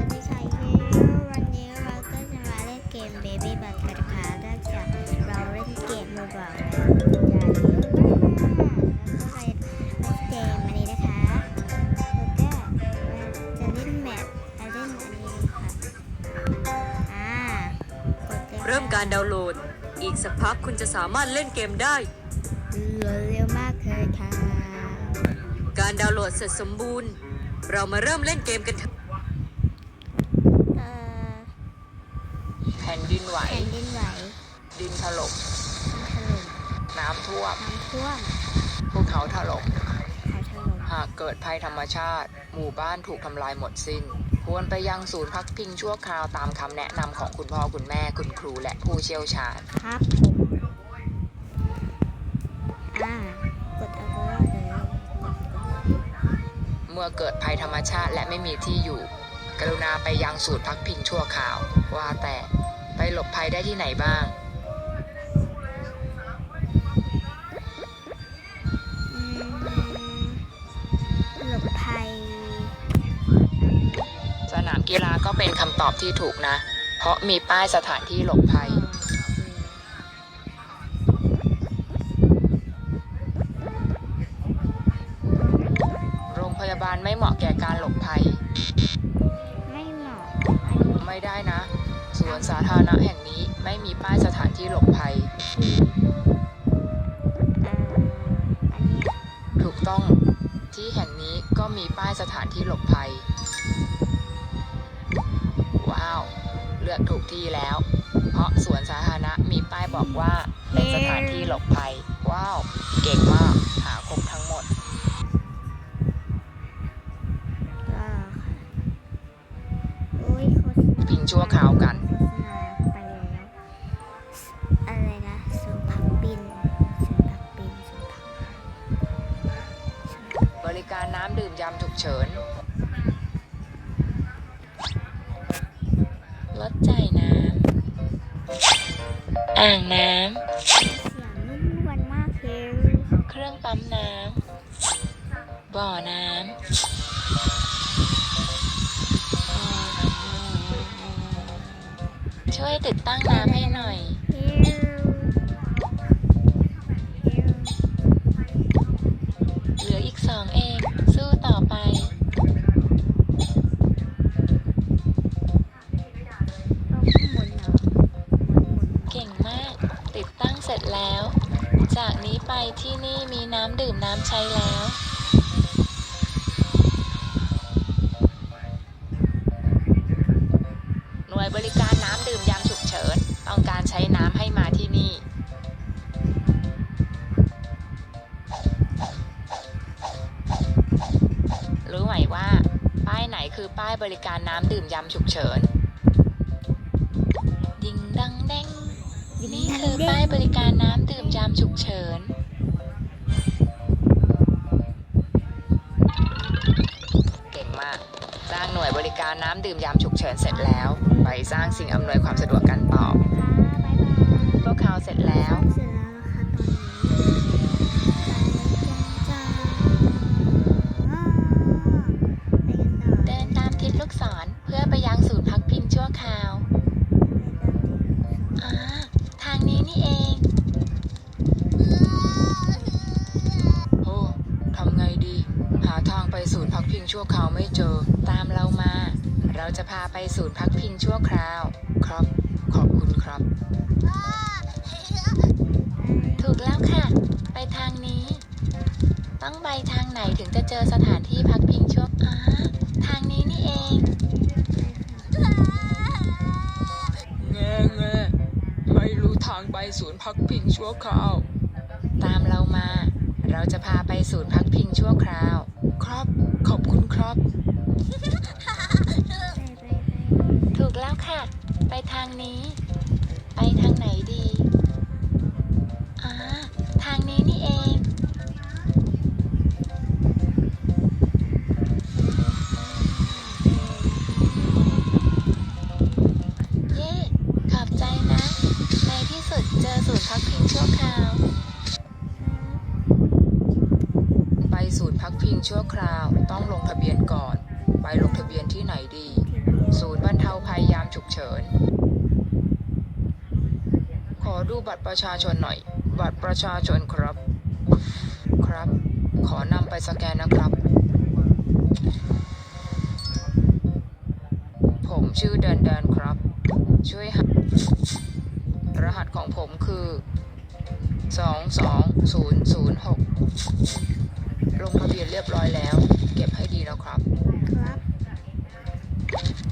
วัสดีค่ะเฮ้วันนี้เราก็จะมาเล่นเกม Baby b u t กันค่ะเนื่องจากเราเล่นเกมมือบอกนะอย่าเยอะมากแล้วก็เลยเล่นเกมอันนี้นะคะแล้วก็จะเล่นแมปจะเล่นอันนี้ค่ะอ่ากดเลยค่ะเริ่มการดาวน์โหลด อีกสักพักคุณจะสามารถเล่นเกมได้โหลดเร็วมากเลยค่ะ การดาวน์โหลดเสร็จสมบูรณ์ เรามาเริ่มเล่นเกมกันเถอะ เอ่อ แผ่นดินไหว แผ่นดินไหวดินถล่มถล่มน้ำท่วมน้ำท่วมภูเขาถล่มเขาถล่มหากเกิดภัยธรรมชาติ หมู่บ้านถูกทำลายหมดสิ้น ควรไปยังศูนย์พักพิงชั่วคราวตามคำแนะนำของคุณพ่อคุณแม่คุณครูและผู้เชี่ยวชาญ ครับผมอ่ากดเอาตัวรอดเลยเมื่อเกิดภัยธรรมชาติและไม่มีที่อยู่ กรุณาไปยังศูนย์พักพิงชั่วคราว ว่าแต่ไปหลบภัยได้ที่ไหนบ้างอืมหลบภัย สนามกีฬาก็เป็นคำตอบที่ถูกนะ เพราะมีป้ายสถานที่หลบภัย ธารณะแห่งนี้ไม่มีป้ายสถานที่หลบภัยเอ่ออันนี้ถูกต้อง ที่แห่งนี้ก็มีป้ายสถานที่หลบภัย ว้าว เลือกถูกที่แล้ว เพราะสวนสาธารณะมีป้ายบอกว่าเป็นสถานที่หลบภัย ว้าว เก่งมาก หาครบทั้งหมดก็โอ้ยโฆษณาพิงชั่วคราวกัน น้ำดื่มยามฉุกเฉินลดจ่ายน้ำ อ่างน้เสียงนุ่มนวลมากเลยำเครื่องปั๊มน้ำ บ่อน้ำ ช่วยติดตั้งน้ำให้หน่อย ไปที่นี่มีน้ำดื่มน้ำใช้แล้วหน่วยบริการน้ำดื่มยามฉุกเฉิน ต้องการใช้น้ำให้มาที่นี่ รู้ไหมว่า ป้ายไหนคือป้ายบริการน้ำดื่มยามฉุกเฉิน ดิงดังแดงนี่คือป้ายบริการน้ำดื่มยามฉุกเฉิน ยบริการน้ำดื่มยามฉุกเฉินเสร็จแล้ว ไปสร้างสิ่งอำนวยความสะดวกกันต่อพวกเขาเสร็จแล้ว เสร็จแล้วนะคะตอนนี้ งชั่วคราวไม่เจอ ตามเรามา เราจะพาไปศูนย์พักพิงชั่วคราว ครับ ขอบคุณครับ ถูกแล้วค่ะ ไปทางนี้ ต้องไปทางไหนถึงจะเจอสถานที่พักพิงชั่วอ่าทางนี้นี่เองแง่แง่ไม่รู้ทางไปศูนย์พักพิงชั่วคราวตามเรามา เราจะพาไปศูนย์พักพิงชั่วคราว ครอบ ขอบคุณครับ ถูกแล้วค่ะ ไปทางนี้ ไปทางไหนดี ชั่วคราวต้องลงทะเบียนก่อน ไปลงทะเบียนที่ไหนดี ศูนย์บรรเทาภัยยามฉุกเฉิน ขอดูบัตรประชาชนหน่อย บัตรประชาชนครับ ครับ ขอนำไปสแกนนะครับ ผมชื่อแดนแดนครับ ช่วยรหัสของผมคือ 22006 ลงทะเบียนเรียบร้อยแล้ว เก็บให้ดีนะครับ ครับครับ